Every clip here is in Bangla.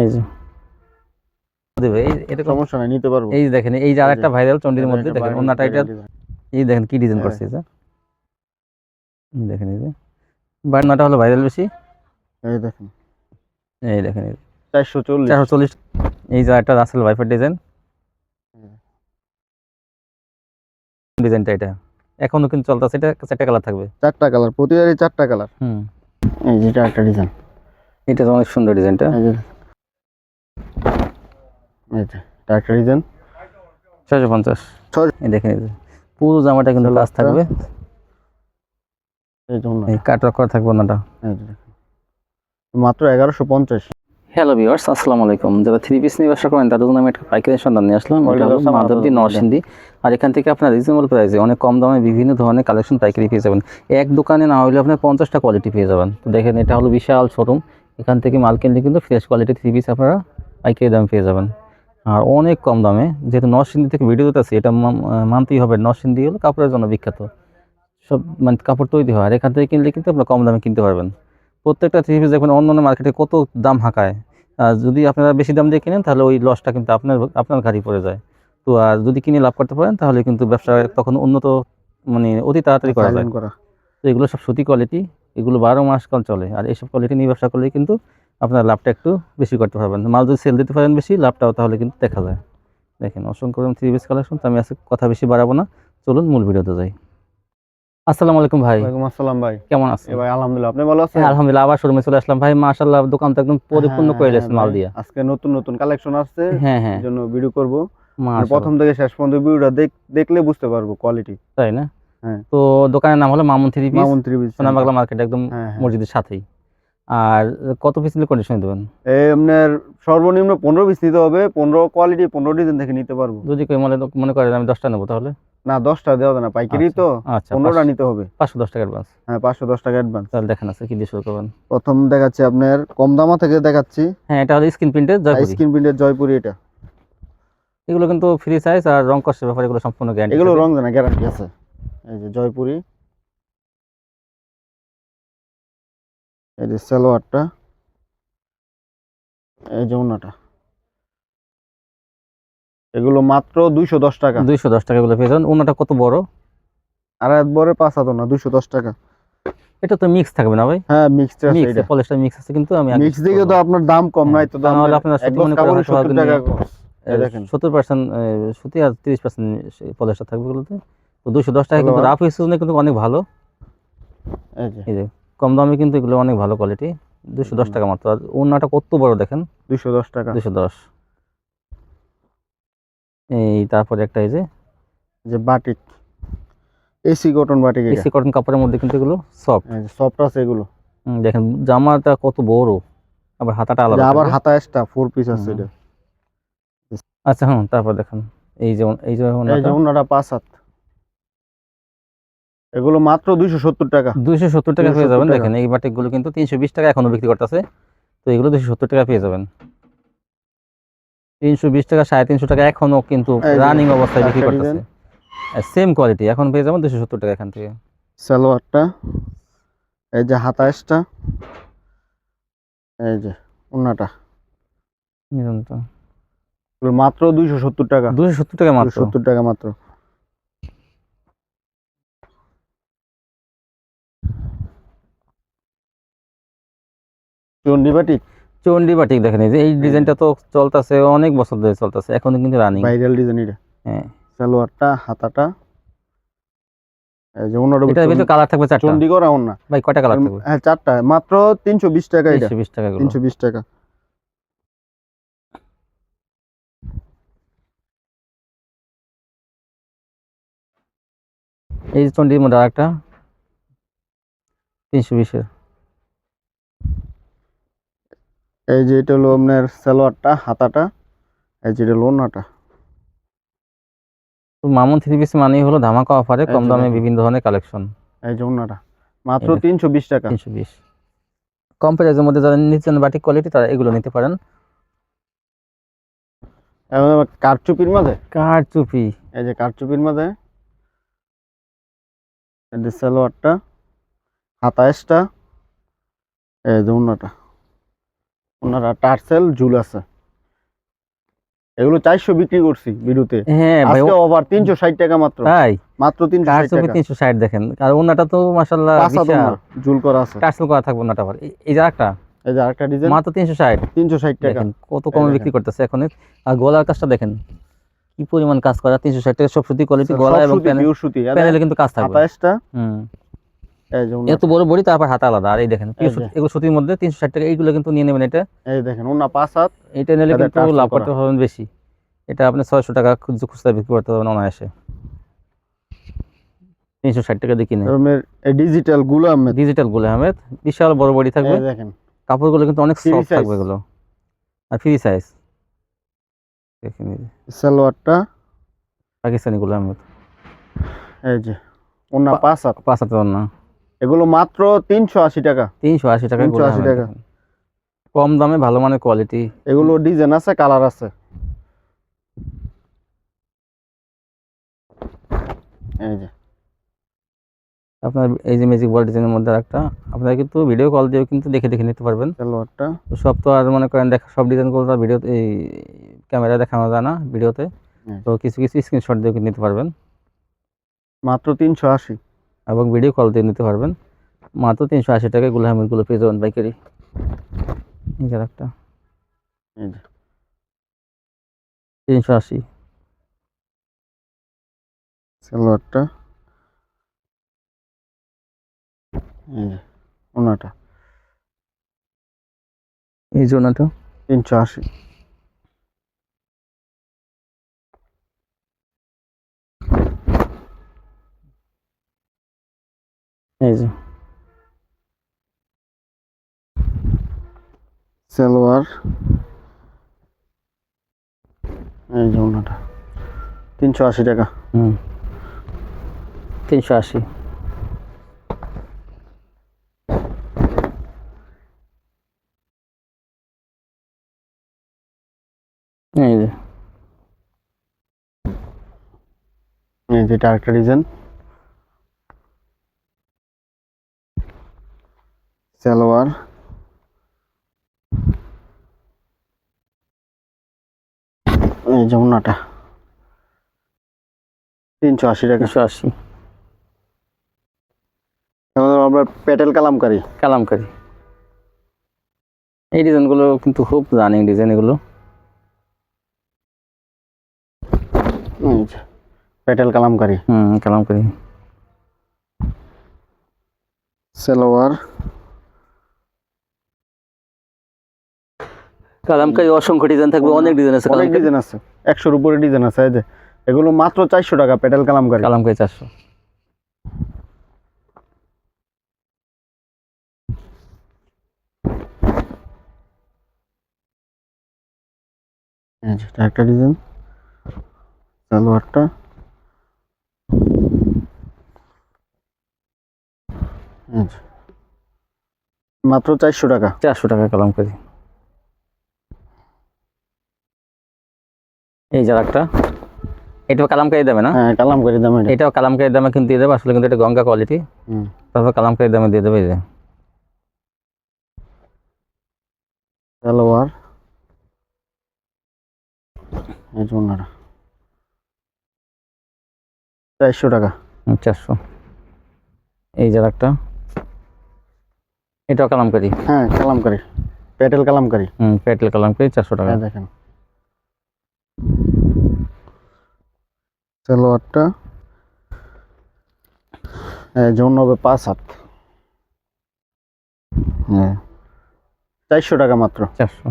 এই যে। দেবে এই এরকম সমস্যা নাই নিতে পারব। এই দেখেন এই যে আরেকটা ভাইরাল চন্ডির মধ্যে দেখেন viral এটা এই দেখেন কি ডিজাইন হ্যাঁ। করছে এটা দেখেন এই যে। বাটনাটা হলো ভাইরাল বেশি। এই দেখেন। এই দেখেন চারশো চল্লিশ। চারশো চল্লিশ। এই যে একটা রাসেল ভাইফার ডিজাইন ডিজাইনটা এটা। এখনও কিন্তু চলতেছে এটা চারটা কালার থাকবে। চারটা কালার প্রতিবারই চারটা কালার হুম। এই যেটা একটা ডিজাইন এটা তো অনেক সুন্দর ডিজাইনটা একটা ডিজাইন ছয়শো পঞ্চাশ। পুরো জামাটা কিন্তু কাজ থাকবে। করা ওনাটা। মাত্র এগারোশো পঞ্চাশ। হ্যালো ভিউয়ার্স আসসালামু আলাইকুম। যারা থ্রি পিস নিয়ে ব্যবসা করেন তাদের জন্য আমি একটা পাইকারি সন্ধান নিয়ে আসলাম। এটা ওয়ালাইকুম হলো মাধবদী নরসিংদী। আর এখান থেকে আপনার রিজনেবল প্রাইসে অনেক কম দামে বিভিন্ন ধরনের কালেকশন পাইকারি পেয়ে যাবেন। এক দোকানে না হলে আপনার পঞ্চাশটা কোয়ালিটি পেয়ে যাবেন। তো দেখেন এটা হলো বিশাল শোরুম এখান থেকে মাল কিনলে কিন্তু ফ্রেশ কোয়ালিটি থ্রি পিস আপনারা পাইকারি দাম পেয়ে যাবেন। আর অনেক কম দামে। যেহেতু নরসিংদী থেকে ভিডিও দিতেছি এটা মান- মানতেই হবে। নরসিংদী হলো কাপড়ের জন্য বিখ্যাত। সব মানে কাপড় তৈরি হয়। আর এখান থেকে কিনলে কিন্তু আপনারা কম দামে কিনতে পারবেন। প্রত্যেকটা থ্রি পিস দেখবেন অন্য অন্য মার্কেটে কত দাম হাঁকায়। আর যদি আপনারা বেশি দাম দিয়ে কিনেন তাহলে ওই লসটা কিন্তু আপনার আপনার ঘাড়ি পড়ে যায়। তো আর যদি কিনে লাভ করতে পারেন তাহলে কিন্তু ব্যবসা তখন উন্নত মানে অতি তাড়াতাড়ি করা যায়। তো এগুলো সব সুতি কোয়ালিটি এগুলো বারো মাস কাল চলে। আর এইসব কোয়ালিটি নিয়ে ব্যবসা করলে কিন্তু আপনার লাভটা একটু বেশি করতে পারবেন। মাল যদি সেল দিতে পারেন বেশি লাভটাও তাহলে কিন্তু দেখা যায়। দেখেন অসংখ্য থ্রি পিস কালেকশন তো আমি আজকে কথা বেশি বাড়াবো না। চলুন মূল ভিডিওতে যাই। আসসালামু আলাইকুম ভাই। ওয়ালাইকুম আসসালাম ভাই। কেমন আছেন? ভাই আলহামদুলিল্লাহ আপনি ভালো আছেন? হ্যাঁ আলহামদুলিল্লাহ আবার শোরুমে চলে আসলাম। ভাই মাশাআল্লাহ দোকান তো একদম পরিপূর্ণ হ্যাঁ, করে দিয়েছেন মাল। দিয়া। আজকে নতুন নতুন কালেকশন আসছে। হ্যাঁ হ্যাঁ। জন্য ভিডিও করব। প্রথম থেকে শেষ পর্যন্ত ভিডিওটা দেখলে বুঝতে পারব কোয়ালিটি তাই না? হ্যাঁ। তো দোকানের নাম হলো Mamun three piece Mamun three piece Sona Bangla market একদম হ্যাঁ। মসজিদের সাথেই। আর কত পিস নিলে কন্ডিশন দেবেন? এই আপনার সর্বনিম্ন পনেরো পিস নিতে হবে পনেরো কোয়ালিটি পনেরো ডিজাইন থেকে নিতে পারব। যদি কেউ মনে মনে করেন আমি দশটা নেব তাহলে? না দশটা দেওয়া না পাইকারি তো আচ্ছা পনেরোটা নিতে হবে। পাঁচশো দশ টাকা অ্যাডভান্স হ্যাঁ পাঁচশো দশ টাকা অ্যাডভান্স তাহলে দেখেন আছে কি দিয়ে শুরু করবেন। প্রথম দেখাচ্ছি আপনার কম দামা থেকে দেখাচ্ছি। হ্যাঁ এটা হলো স্ক্রিন প্রিন্টের জয়পুরি। স্ক্রিন প্রিন্টের জয়পুরি এটা। এগুলো কিন্তু ফ্রি সাইজ আর রং কষ্টের ব্যাপারে এগুলো সম্পূর্ণ গ্যারান্টি এগুলো রং জানা গ্যারান্টি আছে। এই যে জয়পুরি। এই যে সালোয়ারটা এই যে ওনাটা এগুলো মাত্র দুইশো দশ টাকা। দুইশো দশ টাকা এগুলো পেয়ে যাবেন। ওনাটা কত বড়? আর একবারে পাঁচ হাত না দুইশো দশ টাকা। এটা তো মিক্স থাকবে না ভাই? হ্যাঁ মিক্সড আছে মিক্স এটা পলিশটা মিক্স আছে কিন্তু আমি মিক্স দিকে তো আপনার দাম কম নাই তো তা নাহলে আপনারা এক সত্যি মনে করে কাপড়ে হয়তো 70 টাকা দেখেন। সত্তর পার্সেন্ট সুতি আর তিরিশ পার্সেন্ট পলিশটা থাকবে এগুলোতে। তো দুশো দশ টাকা কিন্তু। রাফ ইউজ কিন্তু অনেক ভালো। এই যে। কম দামে কিন্তু এগুলো অনেক ভালো কোয়ালিটি দুশো দশ টাকা মাত্র। আর ওনাটা কত বড় দেখেন? দুইশো দশ টাকা। দুশো দশ। এই তারপরে একটা এই যে যে batik AC cotton batik AC cotton কাপড়ের মধ্যে কিন্তু এগুলো সফট সফট আছে এগুলো। দেখেন জামাটা কত বড়। আবার হাতাটা আলাদা আবার। হাতা এক্সট্রা ফোর পিস আছে এটা। আচ্ছা হ্যাঁ তারপর দেখেন। এই যে এই যে এই যে ওনাটা পাঁচ হাত। এগুলো মাত্র দুইশো সত্তর টাকা। দুইশো সত্তর টাকা পেয়ে যাবেন। দেখেন এই বাটিকগুলো কিন্তু তিনশো বিশ টাকা এখনও বিক্রি করতেছে। তো এগুলো দুশো সত্তর টাকা পেয়ে যাবেন। তিনশো বিশ টাকা সাড়ে তিনশো টাকা এখনও কিন্তু রানিং অবস্থায় বিক্রি করতেছে। সেম কোয়ালিটি এখন পেয়ে যাবেন দুশো সত্তর টাকা এখান থেকে। সালোয়ারটা এই যে হাতা এক্সট্রা এই যে ওনাটা মাত্র দুইশো সত্তর টাকা। দুশো সত্তর টাকা মাত্র। সত্তর টাকা মাত্র। চন্ডি বাটিক? চন্ডি বাটিক দেখেন এই যে এই ডিজাইনটা তো চলতেছে অনেক বছর ধরে চলতেছে এখনও কিন্তু রানিং। ভাইরাল ডিজাইন এটা। হ্যাঁ। সালোয়ারটা হাতাটা এই যে ওনার এটার ভিতরে কালার থাকবে চারটা? চন্ডি করা ওনা ভাই কয়টা কালার থাকবে? হ্যাঁ চারটা মাত্র তিনশো বিশ টাকা এটা। তিনশো বিশ টাকা গুলো তিনশো বিশ টাকা। এই চন্ডির মধ্যে আরেকটা তিনশো বিশের। এই যে এটা হলো আপনার সালোয়ারটা হাতাটা এই যে এটা হলো ওনাটা মামুন থ্রি পিস মানেই হলো ধামাকা অফারে কম দামে বিভিন্ন ধরনের কালেকশন এই যে ওনাটা মাত্র। তিনশো বিশ টাকা। তিনশো বিশ। কম প্রাইসের মধ্যে যারা নিচ্ছেন বাটিক কোয়ালিটি তারা এগুলো নিতে পারেন। কারচুপির মাঝে? কার চুপি এই যে কারচুপির মাঝে। এই যে সালোয়ারটা হাতা এক্সট্রা। এই যে ওনাটা ওনারা টার্সেল ঝুল আছে। এগুলো চারশো বিক্রি করছি বিরুতে। হ্যাঁ ভাই আজকে ওভার তিনশো ষাট টাকা মাত্র। তাই? মাত্র তিনশো টাকা। তিনশো ষাট দেখেন। আর ওনাটা তো মাসাল্লাহ ঝুল করা আছে। টার্সেল করা থাকবে ওনাটা আবার। এই- যে একটা এই যে আরেকটা ডিজাইন। মাত্র তিনশো ষাট। তিনশো ষাট টাকা। কত কমে বিক্রি করতেছে এখন। আর গলার কাজটা দেখেন কি পরিমাণ কাজ করা। তিনশো ষাট টাকা সব সুতি কোয়ালিটি গলা এবং প্যানেল কিন্তু কাজ থাকবে। হুম। এত বড় বড়ি তারপর হাত আলাদা। আর এই দেখেন এগুলো সুতির মধ্যে তিনশো ষাট টাকা এইগুলো কিন্তু নিয়ে নেবেন এটা। এই দেখেন ওনা পাঁচ হাত। এটা নিলে কিন্তু লাভ করতে পারবেন বেশি। এটা আপনি ছয়শো টাকা খুচরা বিক্রি করতে পারবেন অনায়াসে। তিনশো ষাট টাকা দিয়ে কিনে। ডিজিটালগুলো আহমেদ। ডিজিটালগুলো আহমেদ। বিশাল বড় বডি থাকবে। দেখেন। কাপড়গুলো কিন্তু অনেক সফট থাকবে এগুলো। আর ফ্রি সাইজ দেখেন সালোয়ারটা। পাকিস্তানি গুলো আহমেদ। এই যে ওনা পাঁচ হাত। পাঁচ হাজার না এগুলো মাত্র তিনশো আশি টাকা। তিনশো আশি টাকা 380 টাকা। কম দামে ভালো মানের কোয়ালিটি এগুলো ডিজাইন আছে কালার আছে। এই যে। আপনার এই যে ম্যাজিক বল ডিজাইনের মধ্যে একটা আপনারা কিন্তু ভিডিও কল দিয়েও কিন্তু দেখে দেখে নিতে পারবেন। সালোয়ারটা সব তো আর মনে করেন দেখা সব ডিজাইনগুলো তো ভিডিও এই ক্যামেরায় দেখানো যায় না ভিডিওতে তো। কিছু কিছু স্ক্রিনশট দিয়ে নিতে পারবেন। মাত্র তিনশো আশি। এবং ভিডিও কল দিয়ে নিতে পারবেন। মাত্র তিনশো আশি টাকায়গুলো পেয়ে যাবেন বাইকারি এই যে একটা তিনশো আশি। সালোয়ারটা। যে ওনাটা। এই জন্যটা তিনশো আশি। এই যে। সালোয়ার। এই যে ওনাটা। তিনশো আশি টাকা। হুম। তিনশো আশি। এই যে। এই যেটা আরেকটা ডিজাইন। সালোয়ার। এই যে তিনশো আশি টাকা। তিনশো আশি। আমরা পেটেল কালামকারি। কালামকারি। এই ডিজাইনগুলো কিন্তু খুব রানিং ডিজাইন এগুলো। পেটেল কালামকারি। হুম কালামকারি। সালোয়ার। কালামকারি অসংখ্য ডিজাইন থাকবে অনেক ডিজাইন আছে অনেক ডিজাইন আছে। একশোর উপরে ডিজাইন আছে এই যে। এগুলো মাত্র চারশো টাকা পেটেল কালামকারি। কালামকারি চারশো। একটা ডিজাইন সালোয়ারটা। মাত্র চারশো টাকা। চারশো টাকা কালামকারি। এই যার একটা এটাও কালামকারি দামে না? হ্যাঁ কালামকারি দাম এটা। এটাও কালামকারি দামে কিন্তু দিয়ে দেবে আসলে কিন্তু এটা গঙ্গা কোয়ালিটি হুম। তারপর কালামকারি দামে দিয়ে দেবে এই যে। সালোয়ার। এই যে ওনারা। চারশো টাকা। চারশো। এই যার একটা এটাও কালামকারি। হ্যাঁ কালামকারি। পেটেল কালামকারি। হুম পেট্রোল কালামকারি চারশো টাকা। হ্যাঁ দেখেন। সালোয়ারটা হ্যাঁ যৌন হবে পাঁচ হাত। হ্যাঁ। চারশো টাকা মাত্র। চারশো।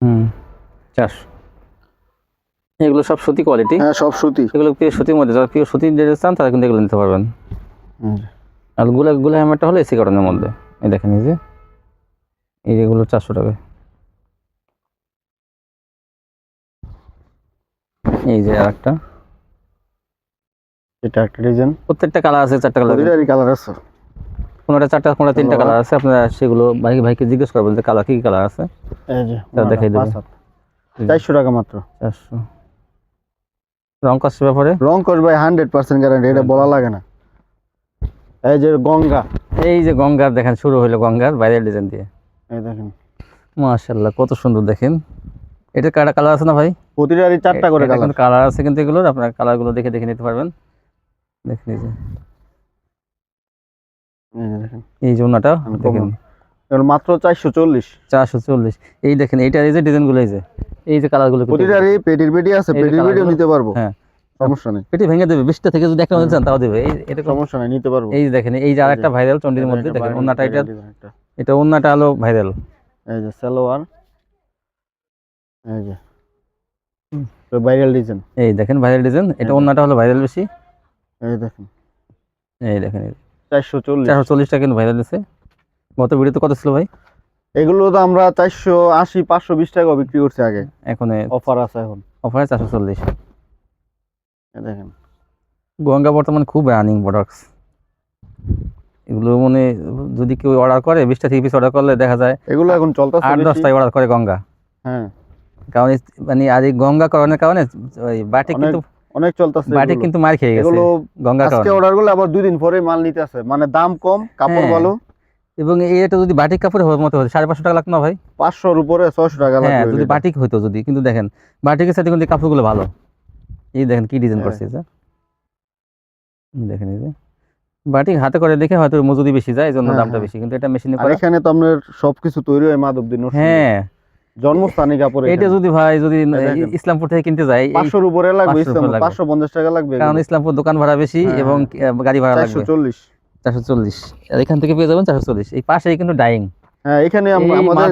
হুম চারশো। এগুলো সব সুতি কোয়ালিটি হ্যাঁ সব সুতি। এগুলো পিওর সুতির মধ্যে যারা পিওর সুতির যেটা চান তারা কিন্তু এগুলো নিতে পারবেন। আরগুলা গুলা হ্যামারটা হলো এসি কারণের মধ্যে। এই দেখেন এই যে। এই যেগুলো চারশো টাকা। এই যে আর একটা। এটা একটা ডিজাইন প্রত্যেকটা কালার আছে চারটা কালার কালার আছে। কোনোটা চারটা কোনোটা তিনটা কালার আছে। আপনারা সেগুলো ভাই ভাইকে জিজ্ঞেস করবেন যে কালার কি কালার আছে। এই যে তা দেখাই দেবে। পাঁচ চারশো টাকা মাত্র। চারশো। রং কষ্ট ব্যাপারে? রং কস ভাই হান্ড্রেড পার্সেন্ট গ্যারান্টি এটা বলা লাগে না। এই যে গঙ্গা। এই যে গঙ্গার দেখেন শুরু হলো গঙ্গার বাইরের ডিজাইন দিয়ে। এই দেখেন। মাশাল্লাহ কত সুন্দর দেখেন। এটা কাটা কালার আছে না ভাই? প্রতিটারই চারটা করে কালার কালার আছে কিন্তু এগুলোর আপনার কালারগুলো দেখে দেখে নিতে পারবেন। দেখে নিতে এই যে ওনাটা দেখেন। মাত্র চারশো চল্লিশ। চারশো চল্লিশ। এই দেখেন এইটা এই যে ডিজাইনগুলো এই যে। এই যে কালারগুলো প্রতিটারই পেটির পেটি আছে পেটির পেটিও নিতে পারব। হ্যাঁ। সমস্যা নেই। পেটি ভেঙে দেবে বিশটা থেকে যদি একটা চান তাও দেবে। এই এরকম সমস্যা নেই নিতে পারব। এই যে দেখেন এই যে আর একটা ভাইরাল চন্ডির মধ্যে দেখেন ওনাটা এটা এটা ওনাটা হলো ভাইরাল এই যে সালোয়ার। এই যে। হুম। ভাইরাল ডিজাইন এই দেখেন ভাইরাল ডিজাইন এটা। ওনাটা হলো ভাইরাল বেশি। এই দেখেন। এই দেখেন চারশো চল্লিশ। চারশো চল্লিশটা কিন্তু ভাইরাল দিচ্ছে গত ভিডিওতে কত ছিল ভাই? এগুলো তো আমরা চারশো আশি পাঁচশো বিশ টাকা বিক্রি করছি আগে। এখন অফার আছে এখন। অফারে চারশো চল্লিশ। দেখেন। গঙ্গা বর্তমানে খুব রানিং প্রোডাক্টস এগুলো মানে যদি কেউ অর্ডার করে বিশটা থ্রি পিস অর্ডার করলে দেখা যায় এগুলো এখন চলতেছে আট। দশটায় অর্ডার করে গঙ্গা। হ্যাঁ। কারণ মানে আজ এই গঙ্গা কারণের কারণে ওই বাটি কিন্তু অনেক চলতেছে বাটি কিন্তু মার খেয়ে গেছে এগুলো গঙ্গা আজকে কারণে। অর্ডার করলে আবার দুই দিন পরে মাল নিতে আছে মানে দাম কম কাপড় হ্যাঁ। ভালো। এবং এটা যদি বাটিক কাপড় হওয়ার মতো হতো সাড়ে পাঁচশো টাকা লাগতো না ভাই? পাঁচশোর উপরে ছয়শো টাকা হ্যাঁ যদি বাটিক হইতো যদি কিন্তু দেখেন বাটিকের সাথে কিন্তু কাপড়গুলো ভালো। এই দেখেন কি ডিজাইন হ্যাঁ। করছে এই দেখেন এই যে। বাটিক হাতে করে দেখে হয়তো মজুরি বেশি যায় এই জন্য হ্যাঁ, দামটা হ্যাঁ। বেশি কিন্তু এটা মেশিনে করা এখানে তো আপনার সবকিছু তৈরি হয় মাধব দিন হ্যাঁ। জন্মস্থানী কাপড় এটা যদি ভাই যদি। ইসলামপুর থেকে কিনতে যাই এই- পাঁচশোর উপরে লাগবে 500 পাঁচশো পঞ্চাশ টাকা লাগবে কারণ ইসলামপুর দোকান ভাড়া বেশি এবং গাড়ি ভাড়া লাগবে। চল্লিশ। চারশো চল্লিশ। এখান থেকে পেয়ে যাবেন চারশো চল্লিশ। এই পাশেই কিন্তু ডাইং। হ্যাঁ এখানে আমাদের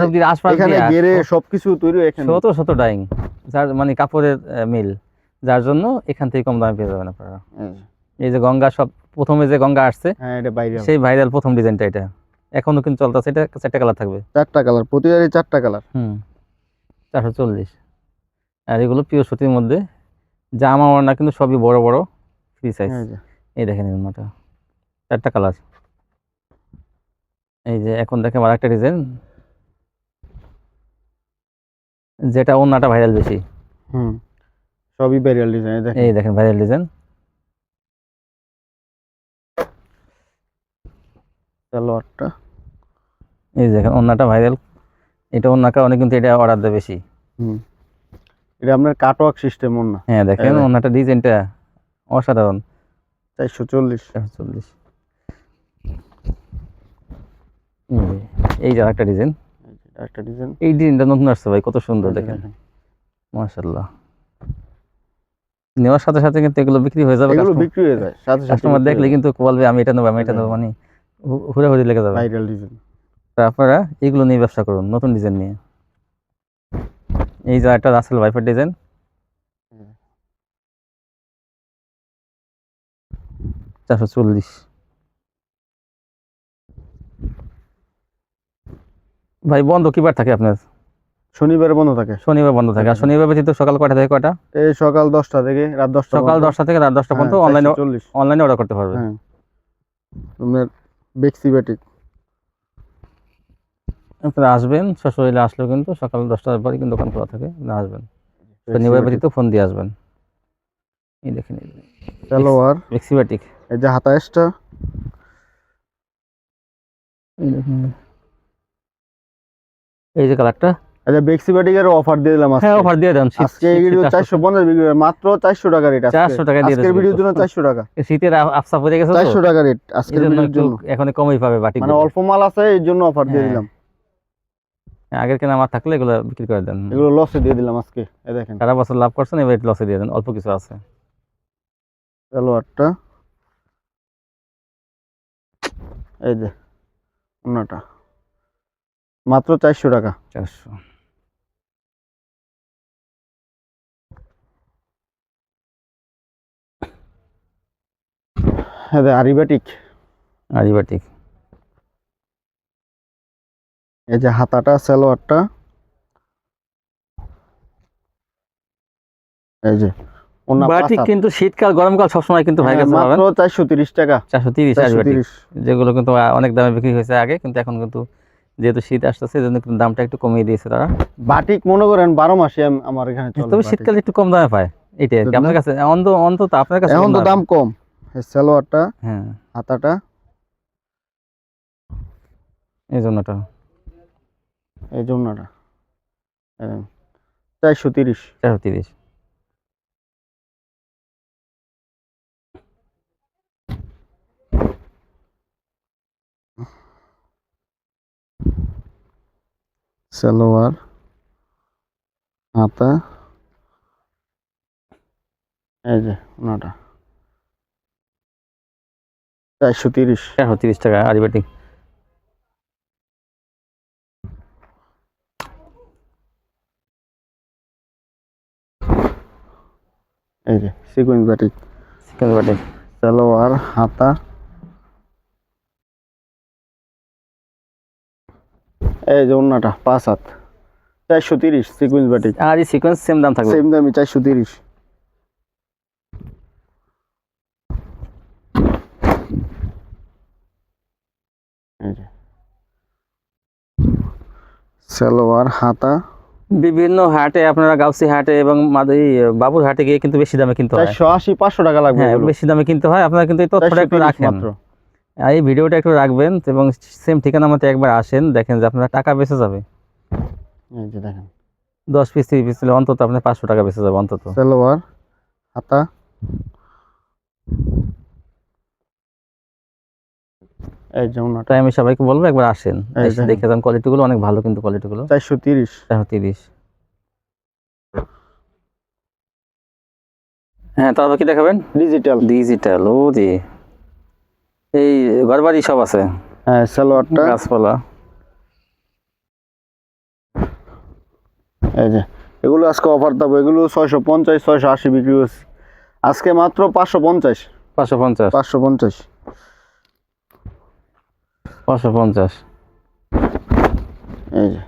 এখানে গেরে সবকিছু তৈরি এখানে। শত শত ডাইং। যার মানে কাপড়ের মিল। যার জন্য এখান থেকে কম দামে পেয়ে যাবেন আপনারা। হ্যাঁ, এই যে গঙ্গা সব প্রথমে যে গঙ্গা আসছে হ্যাঁ। সেই ভাইরাল প্রথম ডিজাইনটা এটা। এখনও কিন্তু চলতেছে এটা চারটা কালার থাকবে। চারটা কালার প্রতিটারই চারটা কালার। হুম চারশো চল্লিশ। আর এগুলো পিওর সুতির মধ্যে। জামা ওড়না কিন্তু সবই বড় বড় ফ্রি সাইজ এই দেখেন ওড়নাটা। চারটা কালার এই যে এখন দেখেন আর একটা ডিজাইন যেটা ওড়নাটা ভাইরাল বেশি। হুম সবই বাইরাল ডিজাইন দেখেন। এই দেখেন ভাইরাল ডিজাইন সালোয়ারটা এই দেখেন ওড়নাটা ভাইরাল এটা ওড়নার অনেক কিন্তু এটা অর্ডার দেয় বেশি। হুম এটা আপনার কাটওয়ার্ক সিস্টেম না হ্যাঁ দেখেন। ওড়নাটা ডিজাইনটা অসাধারণ। চারশো চল্লিশ। চারশো চল্লিশ। এই যে একটা ডিজাইন একটা ডিজাইন এই ডিজাইনটা নতুন আসছে ভাই কত সুন্দর দেখেন। মাশাল্লাহ নেওয়ার সাথে সাথে কিন্তু এগুলো বিক্রি হয়ে যাবে এগুলো বিক্রি হয়ে যায় সাথে সাথে কাস্টমার দেখলে কিন্তু বলবে আমি এটা নেব আমি এটা নেব মানে হুড়াহুড়ি লেগে যাবে। ভাইরাল ডিজাইন আপনারা এগুলো নিয়ে ব্যবসা করুন নতুন ডিজাইন নিয়ে। এই যে একটা রাসেল ভাইফার ডিজাইন চারশো চল্লিশ। ভাই বন্ধ কিবার থাকে আপনার? শনিবারে বন্ধ থাকে। শনিবার বন্ধ থাকে। আর। শনিবার ব্যতীত সকাল কয়টা থেকে কয়টা? এই সকাল দশটা থেকে রাত দশটা সকাল দশটা থেকে রাত দশটা পর্যন্ত অনলাইনে অনলাইনে অর্ডার করতে পারবে হ্যাঁ। আপনার বেক্সিবাটিক আপনারা আসবেন সশরীরে আসলেও কিন্তু সকাল দশটার পরে কিন্তু দোকান খোলা থাকে না আসবেন। শনিবার ব্যতীত ফোন দিয়ে আসবেন। এই দেখেন সালোয়ার। এক্সিবাটিক এই যে হাতাশটা এই যে কালারটা। আচ্ছা বেক্সিবাটিক এর অফার দিয়ে দিলাম হ্যাঁ অফার দিয়ে দেন। আজকে এই ভিডিও শীত চারশো। পঞ্চাশ বিক্রি হবে, মাত্র চারশো টাকা রেট 400 টাকা দিয়ে আজকের ভিডিওর জন্য কিন্তু। চারশো টাকা। শীতের আফসা পড়ে গেছে তো? চারশো টাকা রেট এই আজকের ভিডিওর জন্য। এখন কমই পাবে বাটি মানে অল্প মাল আছে এই জন্য অফার দিয়ে হ্যাঁ। দিলাম। আগের কেনা আমার থাকলে এগুলো বিক্রি করে দেন। এগুলো লসে দিয়ে দিলাম আজকে এই দেখেন। সারা বছর লাভ করছেন এবার লসে দিয়ে দেন। অল্প কিছু আছে। সালোয়ারটা। এই যে অন্যটা। মাত্র চারশো টাকা। চারশো। এই যে আরিবাটিক আরিবাটিক এই যে হাতাটা সালোয়ারটা। এই যে বাটিক কিন্তু শীতকাল গরমকাল সবসময় কিন্তু ভাই হ্যাঁ, কাছে মাত্র চারশো তিরিশ টাকা। আরিবাটিক যেগুলো কিন্তু অনেক দামে বিক্রি হয়েছে আগে কিন্তু এখন কিন্তু যেহেতু শীত আসতেছে কিন্তু দামটা একটু কমিয়ে দিয়েছে তারা। বাটিক মনে করেন বারো মাসে আমার এখানে তবে শীতকালে একটু কম দামে পায় এটাই আর কি। আপনার কাছে অন্ত অন্তত আপনার কাছে এখন তো দাম। কম। সালোয়ারটা হ্যাঁ। হাতাটা। এই জন্যটা। এই জন্যটা। চারশো তিরিশ। চারশো তিরিশ। সালোয়ার হাতা এই যে ওনাটা। চারশো তিরিশ। চারশো তিরিশ টাকা আরিবাটিক এই যে sequence batik chikan batik salwar হাতা এই যে ওনাটা পাঁচ হাত। চারশো তিরিশ সিকুয়েন্স আর এই সিকোয়েন্স সেম দাম থাকবে। সেম দামি চারশো তিরিশ। সালোয়ার হাতা। বিভিন্ন হাটে আপনারা গাউসি হাটে এবং বাবুর হাটে গিয়ে কিন্তু বেশি দামে কিনতে হয়। চারশো আশি পাঁচশো টাকা লাগবে হ্যাঁ বেশি দামে কিনতে হয় আপনারা কিন্তু এই তথ্যটা একটু 430 রাখেন। মাত্র। এই ভিডিওটা একটু রাখবেন এবং সেম ঠিকানা মতো একবার আসেন দেখেন যে আপনার টাকা বেঁচে যাবে। এই যে দেখেন। দশ পিস তিরিশ পিস অন্তত আপনার পাঁচশো টাকা বেঁচে যাবে অন্তত। সালোয়ার হাতা। এই আমি সবাইকে বলব একবার আসেন। দেখে যান কোয়ালিটিগুলো অনেক ভালো কিন্তু কোয়ালিটিগুলো চারশো তিরিশ। চারশো তিরিশ। হ্যাঁ তারপর কি দেখাবেন? ডিজিটাল ডিজিটাল ও জি। এই ঘরবাড়ি সব আছে। হ্যাঁ সালোয়ারটা। গাছপালা। এই যে এগুলো আজকে অফার দেবো। এগুলো ছয়শো পঞ্চাশ ছয়শো আশি বিক্রি করছি। আজকে মাত্র পাঁচশো পঞ্চাশ। পাঁচশো পঞ্চাশ। পাঁচশো পঞ্চাশ। পাঁচশো পঞ্চাশ। এই যে।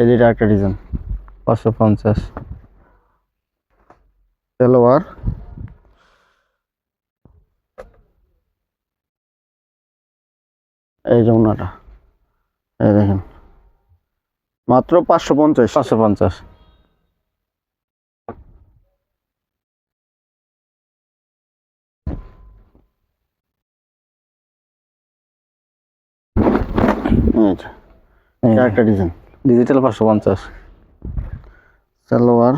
এই যে। একটা ডিজাইন পাঁচশো পঞ্চাশ। সালোয়ার। এই যে ওনাটা এই দেখেন। মাত্র পাঁচশো পঞ্চাশ। পাঁচশো পঞ্চাশ। একটা ডিজাইন ডিজিটাল পাঁচশো পঞ্চাশ। সালোয়ার।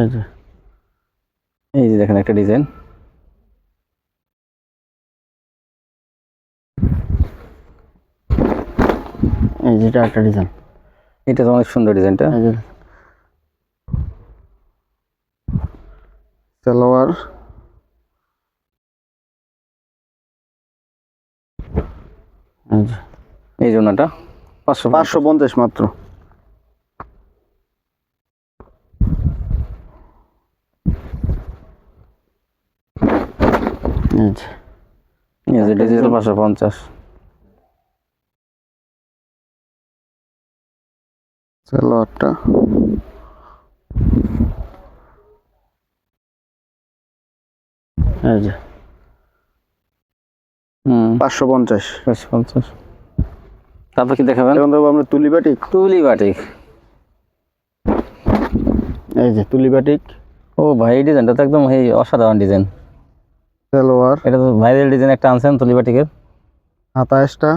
এই যে। এই যে দেখেন একটা ডিজাইন এই যে এটা একটা ডিজাইন। এটা তো অনেক সুন্দর ডিজাইনটা। সালোয়ার। এই জন্যটা পাঁচশো পাঁচশো পঞ্চাশ মাত্র। পাঁচশো পঞ্চাশ। সালোয়ারটা এই যে। হুম। পাঁচশো পঞ্চাশ। পাঁচশো পঞ্চাশ। তারপর কি দেখাবেন? এখন দেবো আমরা তুলি বাটিক। তুলি বাটিক। এই যে তুলি বাটিক। ও ভাই এই ডিজাইনটা তো একদম এই অসাধারণ ডিজাইন। সালোয়ার। এটা তো ভাইরাল ডিজাইন একটা আনছেন তুলি বাটিকের। হাতাশটা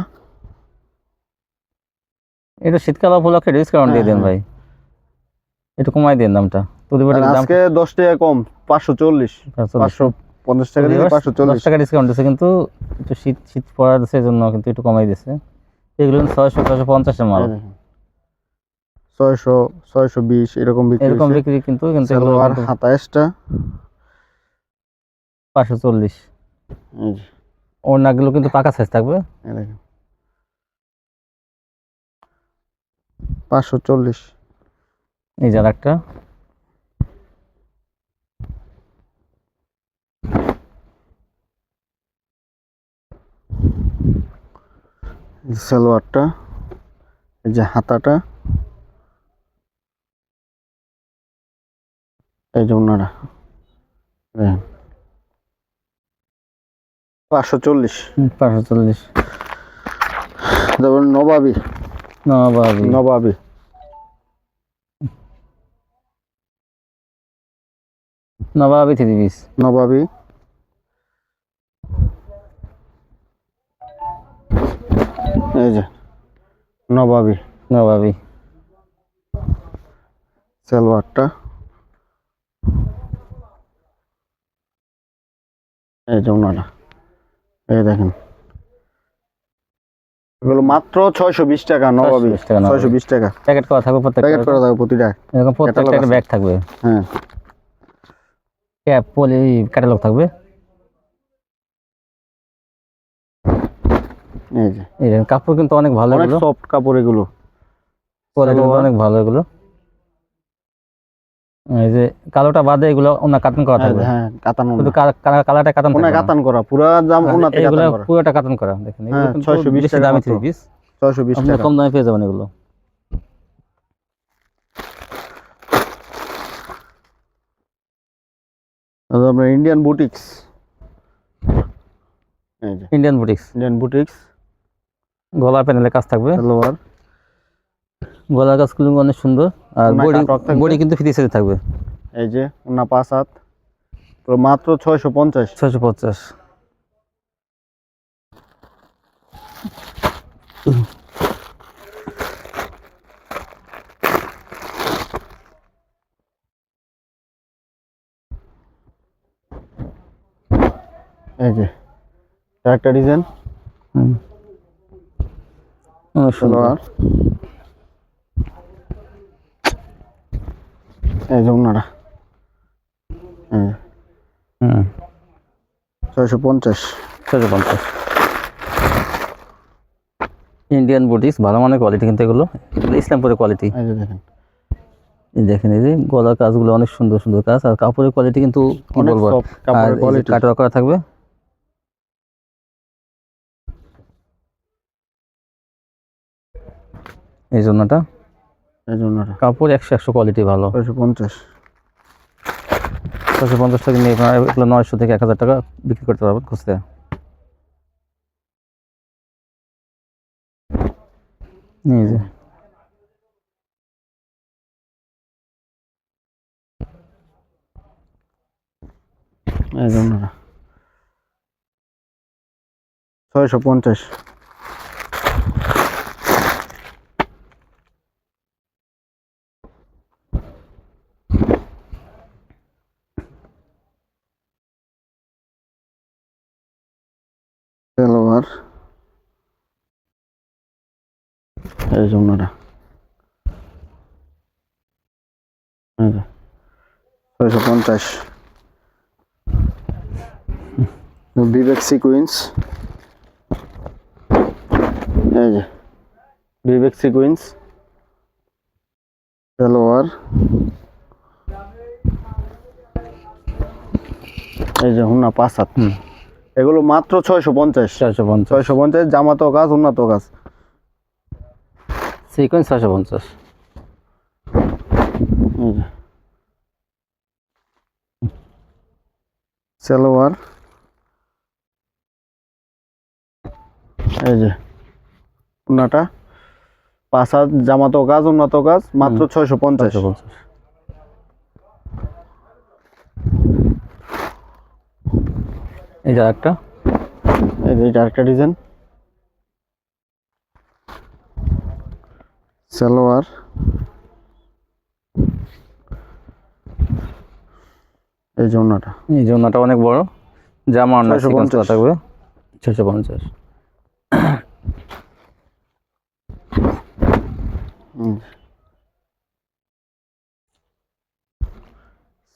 এটা শীতকাল উপলক্ষে ডিসকাউন্ট দিয়ে হ্যাঁ, দেন ভাই। একটু কমাই দিন দামটা। তুলি বাটিকের দাম আজকে দশ টাকা কম পাঁচশো চল্লিশ। পাঁচশো পঞ্চাশ টাকা দিয়ে পাঁচশো দশ চল্লিশ টাকা ডিসকাউন্ট দিচ্ছে কিন্তু একটু শীত শীত পড়ার জন্য কিন্তু একটু কমাই দিচ্ছে এগুলো কিন্তু ছয়শো ছয়শো পঞ্চাশের মাল। এই দেখেন। ছয়শো ছয়শো বিশ এরকম বিক্রি এরকম। বিক্রি কিন্তু কিন্তু এগুলো হাতাশটা পাঁচশো চল্লিশ। এই যে, ওর নাকগুলো কিন্তু পাকা সাইজ থাকবে। এই দেখেন। পাঁচশো চল্লিশ। এই যে একটা সালোয়ারটা এই যে হাতাটা এই যে ওনারা পাঁচশো চল্লিশ। পাঁচশো চল্লিশ। তারপর নবাবি। নবাবি। নবাবি। নবাবি থ্রি পিস নবাবি। এই যে নবাবি। নবাবি। সালোয়ারটা। এই যে ওনারা এই দেখেন। এগুলো মাত্র ছয়শো বিশ টাকা নবাবী 620 টাকা প্যাকেট করা থাকবে প্রত্যেকটা প্যাকেট করা থাকবে প্রতিটা। এরকম প্রত্যেকটা একটা ব্যাগ থাকবে। হ্যাঁ। ক্যাপ পলি ক্যাটালগ থাকবে। এই যে। কাপড় কিন্তু অনেক ভালো এগুলো। সফট কাপড় এগুলো। অনেক ভালো এগুলো। এই যে কালোটা বাদে এগুলো ওনা কাতান করা হ্যাঁ, থাকবে। হ্যাঁ কাতান শুধু কাতান ওনা। কাতান করা পুরা ওনাতে কাতান করা। পুরোটা কাতান করা দেখেন। এগুলো হ্যাঁ, 620 টাকা দামি মাত্র। থ্রি পিস ছয়শো বিশ আপনারা টাকা। কম দামে পেয়ে যাবেন এগুলো। আমরা Indian boutiques Indian boutiques Indian boutiques গলা প্যানেলে কাজ থাকবে। সালোয়ার গলার কাজগুলো অনেক সুন্দর। আর বডি বডি কিন্তু ফ্রি সাইজ থাকবে। এই যে ওনা পাঁচ হাত। তো মাত্র ছয়শো পঞ্চাশ। ছয়শো পঞ্চাশ। এই যে একটা ডিজাইন। হুম। সুন্দর। এই হুম। ছয়শো পঞ্চাশ। ছয়শো পঞ্চাশ। ইন্ডিয়ান বুটিক্স ভালো মানের কোয়ালিটি কিন্তু এগুলো। ইসলামপুরের কোয়ালিটি দেখেন। এই দেখেন এই যে গলার কাজগুলো অনেক সুন্দর সুন্দর কাজ। আর কাপড়ের কোয়ালিটি কিন্তু কি বলব? করা থাকবে। এই জন্যটা এই কাপড় একশো একশো কোয়ালিটি ভালো। ছয়শো পঞ্চাশ। ছশো পঞ্চাশ টাকা নিয়ে আপনারা এগুলো নয়শো থেকে এক হাজার টাকা বিক্রি করতে পারবেন খুঁজতে এই যে। এই যে ছয়শো পঞ্চাশ। সালোয়ার এই যে ওনারা ছয়শো পঞ্চাশ। বিবেক সিকুয়েন্স এই যে, বিবেক সিকুয়েন্স সালোয়ার এই যে হুনা পাঁচ হাত। এগুলো মাত্র ছয়শো পঞ্চাশ। ছয়শো পঞ্চাশ। ছয়শো পঞ্চাশ জামাতো গাছ উন্নত কাজ সিকোয়েন্স ছয়শো পঞ্চাশ। সালোয়ার। এই যে উন্নাটা। পাঁচ হাত জামাতো কাজ উন্নত কাজ মাত্র ছয়শো পঞ্চাশ। ছয়শো পঞ্চাশ। এই যে একটা এই যে এটা একটা ডিজাইন সালোয়ার। এই উন্নাটা এই যে ওনাটা অনেক বড়। জামা অন্য 650 থাকবে। ছয়শো পঞ্চাশ।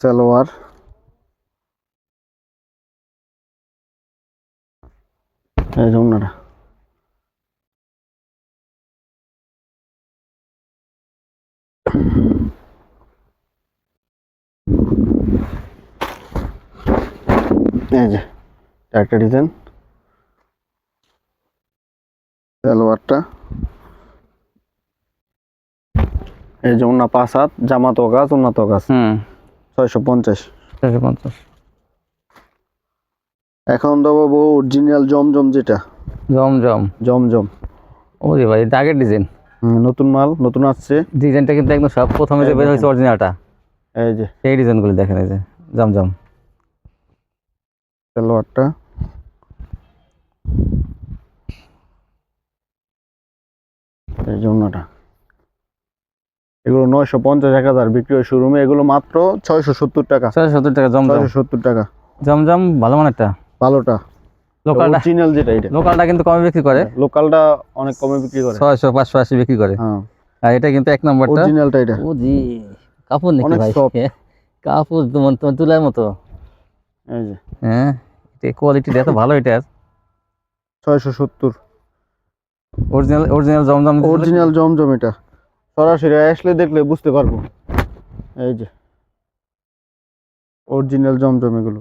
সালোয়ার। এই যে উন্নাটা এই যে একটা ডিজাইন। সালোয়ারটা। এই যে উন্না পাঁচ হাত জামাতো গাছ উন্নত গাছ। হুম। ছয়শো পঞ্চাশ। ছয়শো পঞ্চাশ। এখন দেবো বউ অরিজিনাল জমজম যেটা। জম জম জমজম। ওরে ভাই এটা আগের ডিজাইন নতুন মাল নতুন আসছে। ডিজাইনটা কিন্তু একদম সব প্রথমে যে বের হয়েছে অরিজিনালটা এই যে। সেই ডিজাইনগুলো দেখেন এই যে জমজম। সালোয়ারটা। এই অন্যটা এগুলো নয়শো পঞ্চাশ এক হাজার বিক্রি হয় শোরুমে এগুলো মাত্র ছয়শো সত্তর টাকা। ছয়শো সত্তর টাকা জমজম। ছয়শো সত্তর টাকা। জমজম ভালো মানেরটা ভালোটা। লোকালটা অরিজিনাল যেটা এটা। লোকালটা কিন্তু কমে বিক্রি করে। লোকালটা অনেক কমে বিক্রি করে। ছয়শো পাঁচশো আশি বিক্রি করে। হ্যাঁ। আর এটা কিন্তু এক নম্বরটা। অরিজিনালটা এটা। ও জি কাপড় নাকি ভাই? কাপড় তোমার তোমার তুলার মতো। এই যে। হ্যাঁ এটা কোয়ালিটিটা এত ভালো এটা। ছয়শো সত্তর। Original original Zamzam original Zamzam এটা। সরাসরি আসলে দেখলে বুঝতে পারব। এই যে। অরিজিনাল জমজম এগুলো।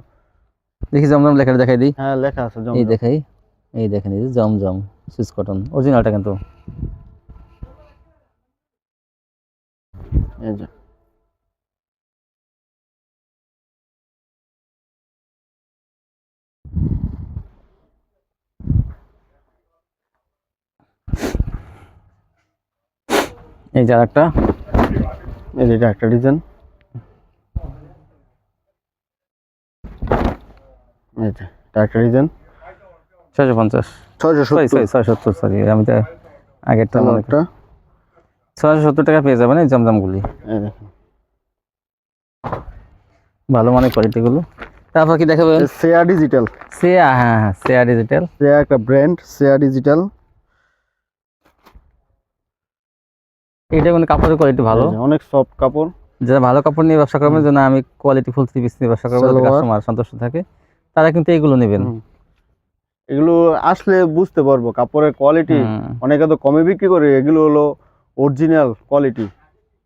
দেখি জমজম লেখাটা দেখাই দিই। হ্যাঁ লেখা আছে এই দেখাই এই দেখেন এই যে জমজম সুইচ কটন অরিজিনালটা কিন্তু। এই যে। এই যে একটা এই যে এটা একটা ডিজাইন যে এটা একটা ডিজাইন ছয়শো পঞ্চাশ। ছয়শো সরি সত্তর। সরি ছয় সত্তর সরি আমি তো আগেরটা মনে ছয়শো সত্তর টাকা পেয়ে যাবেন এই জমজমগুলি ভালো মানের কোয়ালিটিগুলো তারপর কি দেখাবেন সেয়া ডিজিটাল সেয়া হ্যাঁ হ্যাঁ সেয়া ডিজিটাল সেয়া একটা ব্র্যান্ড সেয়া ডিজিটাল এটা কিন্তু কাপড়ের কোয়ালিটি ভালো। অনেক সফট কাপড়। যারা ভালো কাপড় নিয়ে ব্যবসা করবেন যেন আমি কোয়ালিটি ফুল থ্রি পিস নিয়ে ব্যবসা করব কাস্টমার সন্তুষ্ট থাকে। তারা কিন্তু এগুলো নেবেন। এগুলো আসলে বুঝতে পারব কাপড়ের কোয়ালিটি। অনেকে তো কমে বিক্রি করে এগুলো হলো অরিজিনাল কোয়ালিটি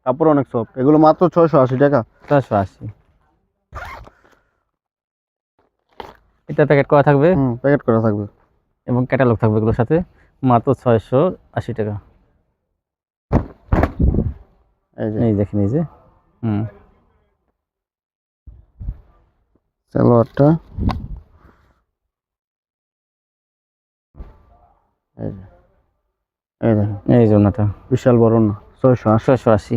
কাপড় অনেক সফট এগুলো মাত্র ছয়শো আশি টাকা। ছয়শো আশি। এটা প্যাকেট করা থাকবে? প্যাকেট করা থাকবে। এবং ক্যাটালগ থাকবে এগুলোর সাথে মাত্র ছয়শো আশি টাকা। এই দেখেন এই যে। হুম। সালোয়ারটা। এই জন্যটা বিশাল বড় না ছয়শো ছয়শো আশি।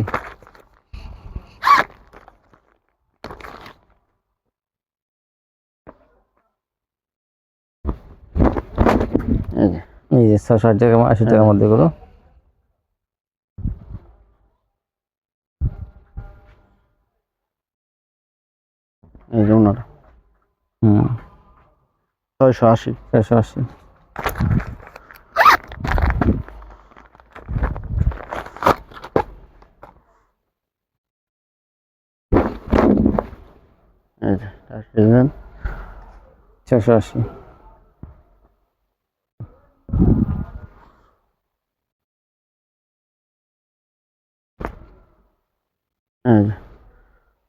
এই যে। ছয়শো আশি টাকা আশি টাকার মধ্যে এগুলো এই যে হুম। ছয়শো আশি। ছয়শো আশি। ছয়শো আশি।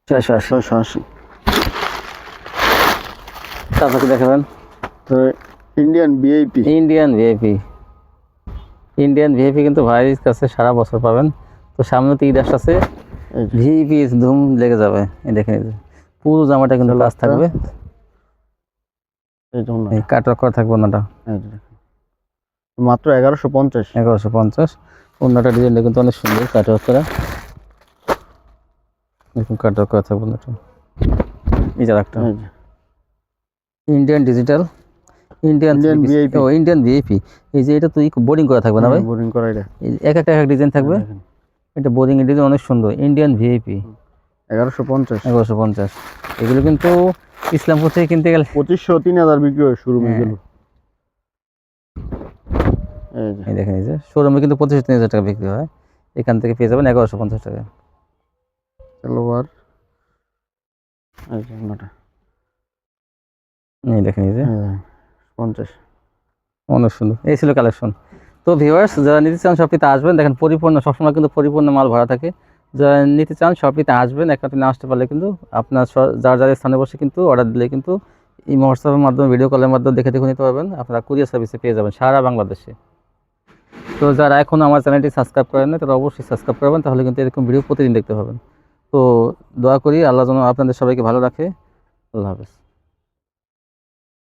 ছয়শো আশি। ছয়শো আশি। তারপর দেখাবেন। তো Indian VIP Indian VIP Indian VIP কিন্তু ভাইয়ের কাছে সারা বছর পাবেন। তো সামনে তো ঈদ আসছে ভিআইপি ধুম লেগে যাবে। এই দেখেন পুরো জামাটা কিন্তু কাজ থাকবে। এই ওনাটা। এই করা থাকবে ওনাটা। দেখেন। মাত্র এগারোশো পঞ্চাশ। এগারোশো পঞ্চাশ। অন্যটা ডিজাইনটা কিন্তু অনেক সুন্দর কাট করা। এরকম কাট করা থাকবে ওনাটা। এই যে একটা ইন্ডিয়ান ডিজিটাল ইন্ডিয়ান VIP ও ইন্ডিয়ান ভিআইপি এই যে এটা তুই বোর্ডিং করা থাকবে না ভাই? বোরিং করা এটা। এক একটা এক ডিজাইন থাকবে? এটা বোর্ডিং এর ডিজাইন অনেক সুন্দর। ইন্ডিয়ান ভিআইপি এগারোশো পঞ্চাশ। এগারোশো পঞ্চাশ। এগুলো কিন্তু ইসলামপুর থেকে কিনতে গেলে পঁচিশশো তিন হাজার বিক্রি হয় শুরু হ্যাঁ। গেল এই দেখেন এই যে শোরুমে কিন্তু পঁচিশ তিন হাজার টাকা বিক্রি হয়। এখান থেকে পেয়ে যাবেন এগারোশো পঞ্চাশ টাকা। সালোয়ার। এই। দেখেন এই যে। হ্যাঁ, পঞ্চাশ। অনেক সুন্দর। এই ছিল কালেকশন তো ভিউয়ার্স যারা নিতে চান শপিতে আসবেন দেখেন পরিপূর্ণ সবসময় কিন্তু পরিপূর্ণ মাল ভরা থাকে। যারা নিতে চান শপিতে আসবেন এক রাতে না আসতে পারলে কিন্তু আপনার যার যার স্থানে বসে কিন্তু অর্ডার দিলে কিন্তু এই হোয়াটসঅ্যাপের মাধ্যমে ভিডিও কলের মাধ্যমে দেখে দেখে নিতে পারবেন। আপনারা কুরিয়ার সার্ভিসে পেয়ে যাবেন সারা বাংলাদেশে। তো যারা এখন আমার চ্যানেলটি সাবস্ক্রাইব করেন না তারা অবশ্যই সাবস্ক্রাইব করবেন তাহলে কিন্তু এরকম ভিডিও প্রতিদিন দেখতে পাবেন। তো দোয়া করি আল্লাহ যেন আপনাদের সবাইকে ভালো রাখে। আল্লাহ হাফেজ।